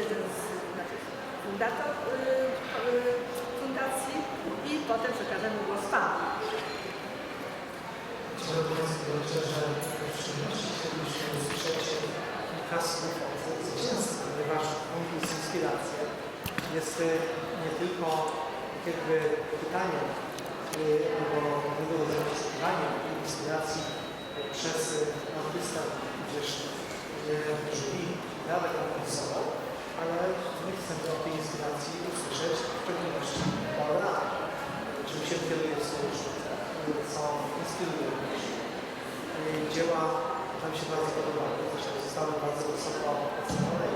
jeden z znaczy, fundator yy, yy, fundacji i potem przekażemy głos Panu. Chciałbym Państwu w szczególności chcielibyśmy usłyszeć kilka słów od zwycięzcy, ponieważ Inspiracja jest y, nie tylko jakby pytaniem y, albo pewnego rodzaju oczekiwaniem inspiracji y, przez y, artystę, y, brzmi radę konkursową, ale my chcemy o tej inspiracji usłyszeć w pewności laureata, czym się kieruje w y, co inspiruje również dzieła nam się bardzo podobały, zresztą zostały bardzo wysoko ocenione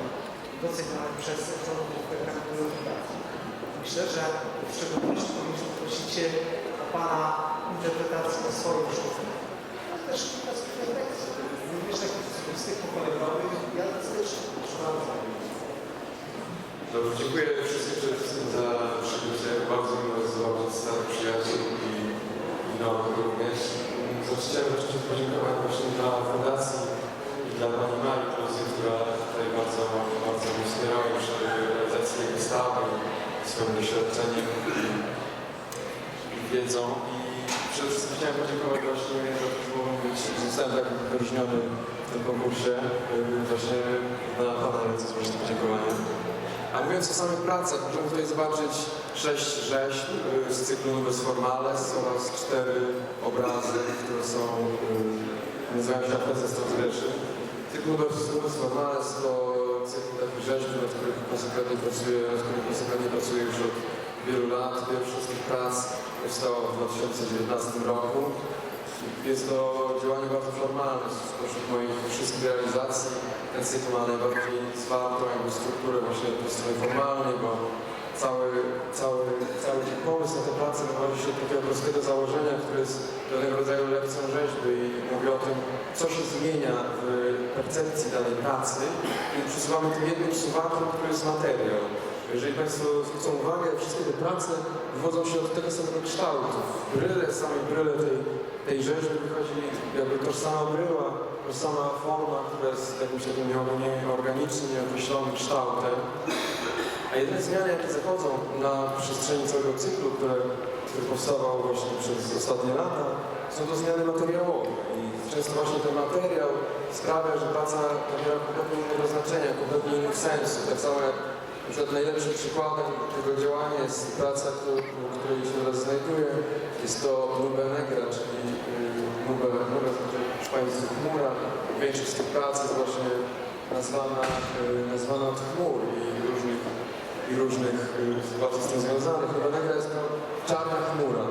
i docenione przez członków Krakowej Fundacji. Myślę, że w szczególności powinniśmy prosić o Pana interpretację swojej sztuki, a też kilka słów refleksji, również takich osobistych, pokoleniowych i artystycznych. Proszę bardzo. Dobrze, dziękuję wszystkim przede wszystkim za przybycie. Bardzo miło jest zobaczyć starych przyjaciół i, i nowych również. Chciałem podziękować właśnie dla fundacji i dla Pani Marii która tutaj bardzo, bardzo mnie wspierała w realizacji tej wystawy swoim doświadczeniem i, wiedzą. I przede wszystkim chciałem podziękować właśnie za to, że mogłem być, zostałem tak wyróżniony w tym konkursie. Yy, Właśnie na Pana ręce złożyć podziękowanie. A mówiąc o samych pracach, możemy tutaj zobaczyć sześć rzeźb y, z cyklu Nubes Formales oraz cztery obrazy, które są, y, nazywają się Ancestors Rzeczy. Cykl Nubes Formales to cykl takich rzeźb, nad których konsekwentnie pracuję, nad których konsekwentnie pracuję już od wielu lat. Pierwsza z tych prac powstała w 2019 roku. Jest to działanie bardzo formalne spośród moich wszystkich realizacji. Ten cykl ma najbardziej zwartą jakby strukturę właśnie po stronie formalnej, bo cały, cały, cały pomysł na tę pracę wywodzi się od takiego prostego założenia, które jest pewnego rodzaju lekcją rzeźby i mówi o tym, co się zmienia w percepcji danej pracy i przesuwamy tym jednym suwakiem, który jest materiał. Jeżeli Państwo zwrócą uwagę, wszystkie te prace wywodzą się od tego samego kształtu. Bryle, samej bryle tej, tej rzeźby wychodzi jakby tożsama bryła, tożsama forma, która jest jakimś takim nieorganicznym, nieokreślonym kształtem. A jedyne zmiany, jakie zachodzą na przestrzeni całego cyklu, które, który powstawał właśnie przez ostatnie lata, są to zmiany materiałowe. I często właśnie ten materiał sprawia, że praca nabiera kompletnie innego znaczenia, kompletnie innych sensów. Tak samo jak przykład najlepszym przykładem tego działania jest praca, w której się teraz znajduję. Jest to Nube Negra, czyli Nube, Nube znaczy hiszpańsku chmura. Większość z tych prac jest właśnie nazwana, yy, nazwana od chmur i różnych, i różnych yy, sytuacji z tym związanych. Nube Negra jest to czarna chmura.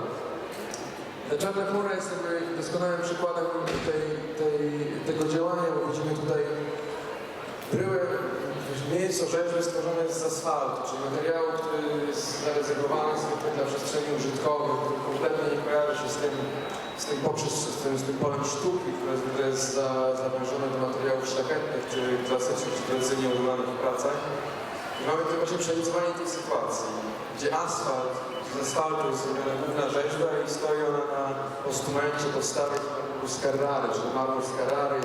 Ta czarna chmura jest jakby doskonałym przykładem tej, tej, tego działania, bo widzimy tutaj bryłę, nie jest to rzeźby stworzone z asfaltu, czyli materiału, który jest zarezerwowany zwykle dla przestrzeni użytkowych, który kompletnie nie kojarzy się z tym, z tym, poprzez, z tym, z tym polem sztuki, które zwykle jest za, zawężone do materiałów szlachetnych, czy klasycznych, czy tradycyjnie używanych w pracach. I mamy tutaj właśnie przewidywanie tej sytuacji, gdzie asfalt, z asfaltu jest zrobiona główna rzeźba i stoi ona na postumencie podstawy z Carrary, czyli marmur z Carrary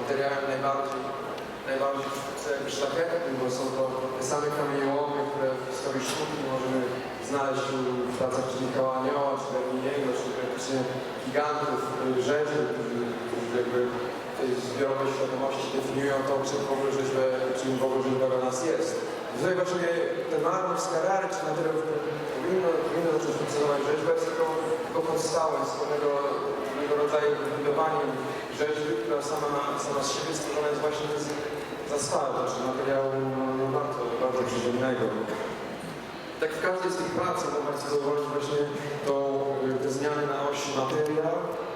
materiałem najbardziej najbardziej szlachetnym, bo są to te same kamieniołomy, które w historii sztuki możemy znaleźć w pracach czy Mikoła Anioła, czy Berniniego, czy praktycznie gigantów y, rzeźby, którzy jakby w tej zbiorowej świadomości definiują to, czym w ogóle rzeźba, czym w ogóle rzeźba dla nas jest. Tutaj właśnie ten marmur z Carrary, czy w którym powinno, powinno zacząć funkcjonować rzeźba, jest tylko, tylko podstawą, jest pewnego, rodzaju budowaniem rzeźby, która sama, sama z siebie stworzona jest właśnie z, z asfaltu, czy materiału no, bardzo, bardzo przyziemnego. Tak w każdej z tych prac można Państwo zauważyć właśnie y, te zmiany na osi materia,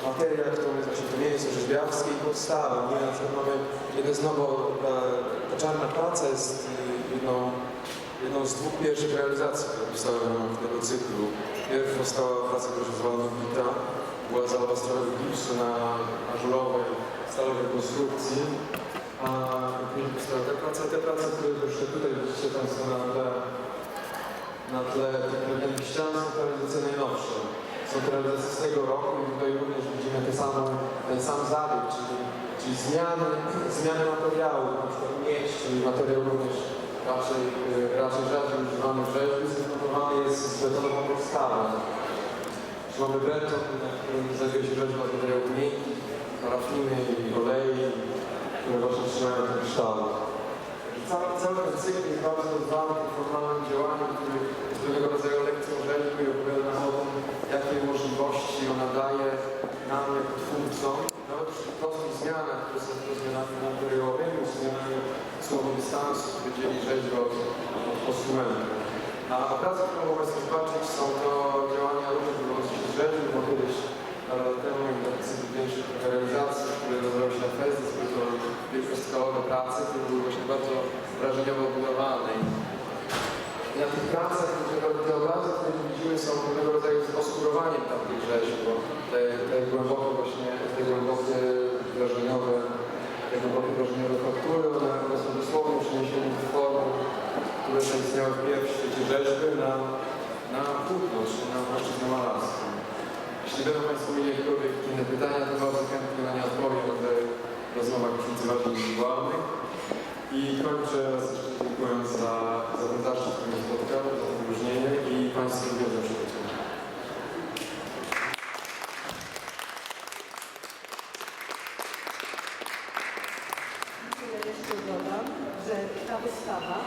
materia, którą jest właśnie to miejsce rzeźbiarskie i podstawa. My na przykład mamy jeden znowu, ta, ta czarna praca jest y, jedną, jedną z dwóch pierwszych realizacji, które powstały w tego cyklu. Pierwsza powstała praca, która się Nowita, była zalabastrowego gipsu na ażurowej, stalowej konstrukcji. A te prace, te prace, które już tutaj widzicie Państwo na tle, na tle tych drewnianych ścian, są te realizacje najnowsze. Są te realizacje z tego roku i tutaj również widzimy ten sam, ten sam zabieg, czyli, czyli zmiany, zmiany materiału, na przykład miedź, czyli materiał również raczej, y, raczej rzadziej używany w rzeźbie, zdefinowany jest z betonową podstawą. Czy mamy beton, na którym znajduje się rzeźba z materiałów miękkich, parafiny i olei, które właśnie trzymają ten kształt. Cały, cały ten cykl jest bardzo rozwalony formalnym działaniem, który jest pewnego rodzaju lekcją rzeźby i opowiada nam o tym, jakie możliwości ona daje nam jako twórcom, nawet przy prostych zmianach, które są tylko zmianami materiałowymi, zmianami słowo dystansu, które dzieli rzeźbę od, od konsumentów. A prace, które mogę zobaczyć, są to działania różnych z rzeźby, bo kiedyś lat temu cykl większych realizacji, które nazywał się Fezdy, były to wielkoskalowe prace, które były właśnie bardzo wrażeniowo budowane. Na tych pracach te, obrazy, które widzimy, są pewnego rodzaju oskurowaniem tamtych rzeźb, bo te, te głębokie właśnie, te głębokie wrażeniowe, te głębokie wrażeniowe faktury, one, one są dosłownie przeniesione do form, które zaistniały w świecie rzeźby na, na płótno, czy na płaszczyznę malarską. Jeśli będą Państwo mieli jakiekolwiek inne pytania, to bardzo chętnie na nie odpowiem w rozmowach już bardziej indywidualnych. I kończę raz jeszcze dziękując za, za ten zaszczyt, który mnie spotkał, za to wyróżnienie i Państwu wiedzę przygotowania. Ja jeszcze dodam, że ta wystawa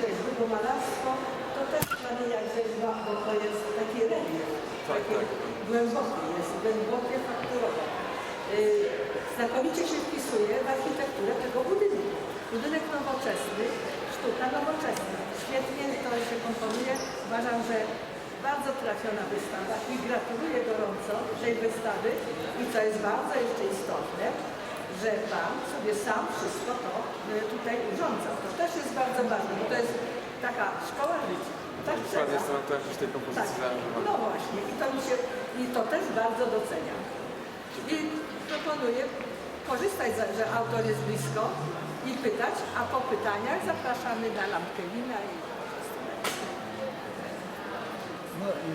rzeźby, bo malarstwo to też dla mnie jak rzeźba, bo to jest taki relief, takie głębokie, jest głębokie fakturowe. Yy, Znakomicie się wpisuje w architekturę tego budynku. Budynek nowoczesny, sztuka nowoczesna. Świetnie to się komponuje. Uważam, że bardzo trafiona wystawa i gratuluję gorąco tej wystawy i co jest bardzo jeszcze istotne, że Pan sobie sam wszystko to y, tutaj urządzał. To też jest bardzo ważne, bo to jest taka szkoła życia. Tak trzeba. jestem też w tej kompozycji Tak, no właśnie i to, mi się, i to też bardzo doceniam. I proponuję korzystać, z- że autor jest blisko i pytać, a po pytaniach zapraszamy na lampkę wina i No i